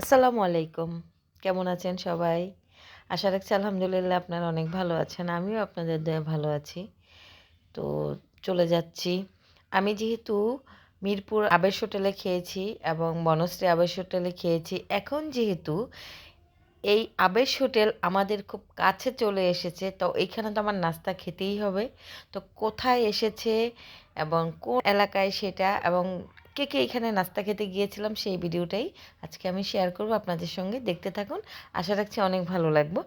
আসসালামু আলাইকুম। কেমন আছেন সবাই? আশা রাখছি আলহামদুলিল্লাহ আপনারা অনেক ভালো আছেন, আমিও আপনাদের দয়ে ভালো আছি। তো চলে যাচ্ছি। আমি যেহেতু মিরপুর আবেশ হোটেলে খেয়েছি এবং বনশ্রী আবেশ হোটেলে খেয়েছি, এখন যেহেতু এই আবেশ হোটেল আমাদের খুব কাছে চলে এসেছে, তো এইখানে তো আমার নাস্তা খেতেই হবে। তো কোথায় এসেছে এবং কোন এলাকায় সেটা এবং কে কে এখানে নাস্তা খেতে গিয়েছিলাম সেই ভিডিওটাই আজকে আমি শেয়ার করব আপনাদের সঙ্গে। দেখতে থাকুন, আশা রাখছি অনেক ভালো লাগবো।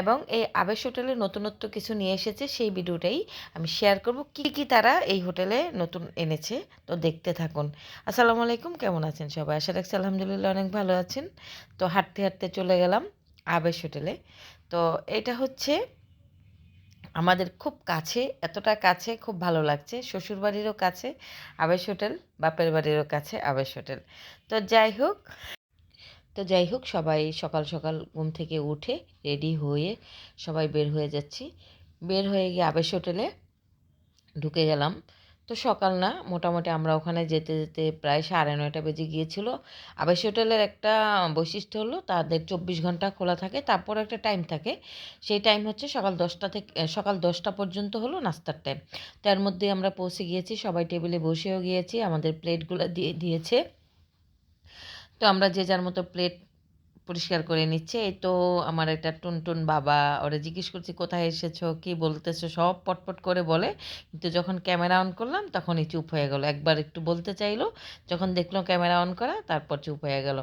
এবং এই আবেশ হোটেলে নতুনত্ব কিছু নিয়ে এসেছে সেই ভিডিওটাই আমি শেয়ার করব। কি কি তারা এই হোটেলে নতুন এনেছে, তো দেখতে থাকুন। আসসালামু আলাইকুম, কেমন আছেন সবাই? আশা রাখছি আলহামদুলিল্লাহ অনেক ভালো আছেন। তো হাঁটতে হাঁটতে চলে গেলাম আবেশ হোটেলে। তো এটা হচ্ছে আমাদের খুব কাছে, এতটা কাছে খুব ভালো লাগছে। শ্বশুরবাড়িরও কাছে, আবেশ হোটেল, বাপের বাড়িরও কাছে, আবেশ হোটেল। তো যাই হোক, তো যাই হোক, সবাই সকাল সকাল ঘুম থেকে উঠে রেডি হয়ে সবাই বের হয়ে যাচ্ছি। বের হয়ে গিয়ে আবেশ হোটেলে ঢুকে গেলাম। তো সকাল না, মোটামুটি আমরা ওখানে যেতে যেতে প্রায় সাড়ে নয়টা বেজে গিয়েছিল। আবাস হোটেলের একটা বৈশিষ্ট্য হলো, তাদের চব্বিশ ঘণ্টা খোলা থাকে, তারপর একটা টাইম থাকে। সেই টাইম হচ্ছে সকাল দশটা থেকে সকাল দশটা পর্যন্ত হলো নাস্তার টাইম তার মধ্যে আমরা পৌঁছে গিয়েছি, সবাই টেবিলে বসেও গিয়েছি, আমাদের প্লেটগুলো দিয়ে দিয়েছে। তো আমরা যে যার মতো প্লেট পরিষ্কার করে নিচ্ছে। এই তো আমার একটা টুনটুন বাবা, ওরা জিজ্ঞেস করছি, কোথায় এসেছ? কি বলতেছো? সব পটপট করে বলে। কিন্তু যখন ক্যামেরা অন করলাম, তখনই চুপ হয়ে গেল। একবার একটু বলতে চাইলো, যখন দেখল ক্যামেরা অন করা, তারপর চুপ হয়ে গেল।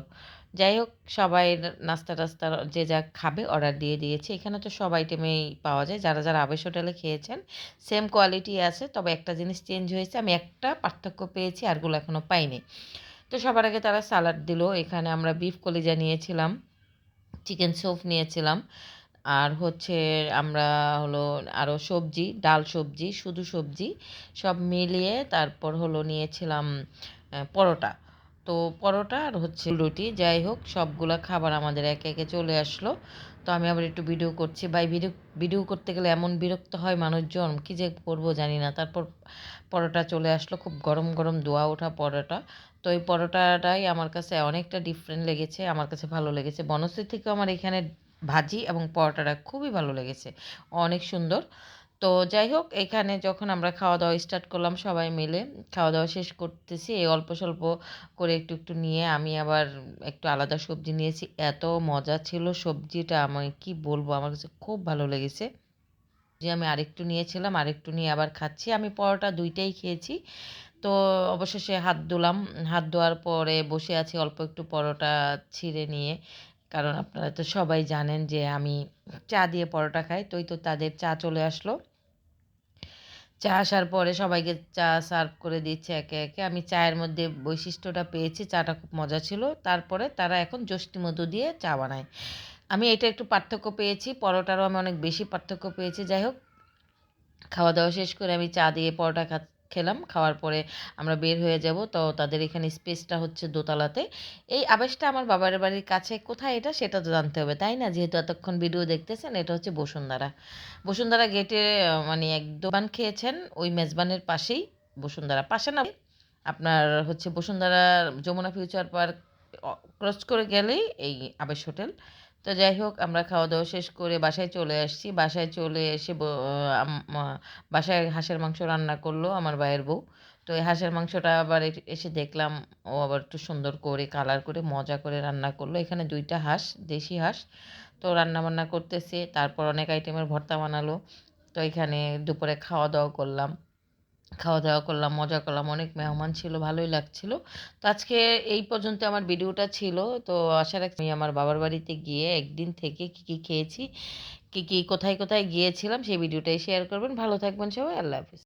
যাই হোক, সবাই নাস্তা টাস্তা যে যা খাবে অর্ডার দিয়ে দিয়েছে। এখানে তো সব আইটেমেই পাওয়া যায়। যারা যারা আবেশ হোটেলে খেয়েছেন, সেম কোয়ালিটি আছে। তবে একটা জিনিস চেঞ্জ হয়েছে। আমি একটা পার্থক্য পেয়েছি আরগুলো এখনও পাইনি। তো সবার আগে তারা সালাড দিল। এখানে আমরা বিফ কলিজা নিয়েছিলাম চিকেন স্যুপ নিয়েছিলাম। আর হচ্ছে আমরা হলো আরও সবজি, ডাল সবজি, শুধু সবজি সব মিলিয়ে তারপর হলো নিয়েছিলাম পরোটা। তো পরোটা আর হচ্ছে রুটি, যাই হোক সবগুলো খাবার আমাদের একে একে চলে আসলো। তো আমি আবার একটু ভিডিও করছি। ভাই ভিডিও ভিডিও করতে গেলে এমন বিরক্ত হয় মানুষজন, কী যে করব জানি না। তারপর পরোটা চলে আসলো, খুব গরম গরম দোয়া ওঠা পরোটা। তো এই পরোটাটাই আমার কাছে অনেকটা ডিফারেন্ট লেগেছে, আমার কাছে ভালো লেগেছে। বনশ্রী থেকে আমার এখানে ভাজি এবং পরোটাটা খুবই ভালো লেগেছে, অনেক সুন্দর। তো যাই হোক, এখানে যখন আমরা খাওয়া দাওয়া স্টার্ট করলাম সবাই মিলে খাওয়া দাওয়া শেষ করতেছি, এই অল্প স্বল্প করে একটু একটু নিয়ে আমি আবার একটু আলাদা সবজি নিয়েছি। এত মজা ছিল সবজিটা, আমি কি বলব, আমার কাছে খুব ভালো লেগেছে। যে আমি আরেকটু নিয়েছিলাম, আরেকটু নিয়ে আবার খাচ্ছি। আমি পরোটা দুইটাই খেয়েছি তো অবশেষে হাত ধুলাম। হাত ধোয়ার পরে বসে আছি অল্প একটু পরোটা ছিঁড়ে নিয়ে। কারণ আপনারা তো সবাই জানেন যে আমি চা দিয়ে পরোটা খাই। তোই তো তাদের চা চলে আসলো। চা আসার পরে সবাইকে চা সার্ভ করে দিচ্ছে একে একে। আমি চায়ের মধ্যে বৈশিষ্ট্যটা পেয়েছি, চাটা খুব মজা ছিল। তারপরে তারা এখন যষ্টি মধু দিয়ে চা বানায়। আমি এটা একটু পার্থক্য পেয়েছি, পরোটারও আমি অনেক বেশি পার্থক্য পেয়েছি। যাই হোক, খাওয়া দাওয়া শেষ করে আমি চা দিয়ে পরোটা খা খেলাম, খাওয়ার পরে আমরা বের হয়ে যাব। তো তাদের এখানে স্পেসটা হচ্ছে দোতলাতে। এই আবেশটা আমার বাবার বাড়ির কাছে কোথায় এটা সেটা তো জানতে হবে, তাই না? যেহেতু এতক্ষণ ভিডিও দেখতেছেন, এটা হচ্ছে বসুন্ধরা। বসুন্ধরা গেটে মানে এক দোকান খেয়েছেন, ওই মেজবানের পাশেই বসুন্ধরা। পাশে না, আপনার হচ্ছে Bashundhara Jamuna future park cross করে গেলেই এই আবেশ হোটেল। তো যাই হোক, আমরা খাওয়া দাওয়া শেষ করে বাসায় চলে আসছি। বাসায় চলে এসে বাসায় হাঁসের মাংস রান্না করল আমার ভাইয়ের বউ। তো এই হাঁসের মাংসটা আবার এসে দেখলাম ও আবার একটু সুন্দর করে কালার করে মজা করে রান্না করল। এখানে দুইটা হাঁস, দেশি হাঁস। তো রান্না বান্না করতেছে, তারপর অনেক আইটেমের ভর্তা বানালো। তো এখানে দুপুরে খাওয়া দাওয়া করলাম। খাওয়া দাওয়া করলাম, মজা করলাম, অনেক মেহমান ছিল, ভালোই লাগছিল। তো আজকে এই পর্যন্ত আমার ভিডিওটা ছিল। তো আশা রাখছি আমি আমার বাবার বাড়িতে গিয়ে একদিন থেকে কী কী খেয়েছি, কী কী কোথায় কোথায় গিয়েছিলাম সেই ভিডিওটাই শেয়ার করবেন। ভালো থাকবেন সবাই, আল্লাহ হাফিজ।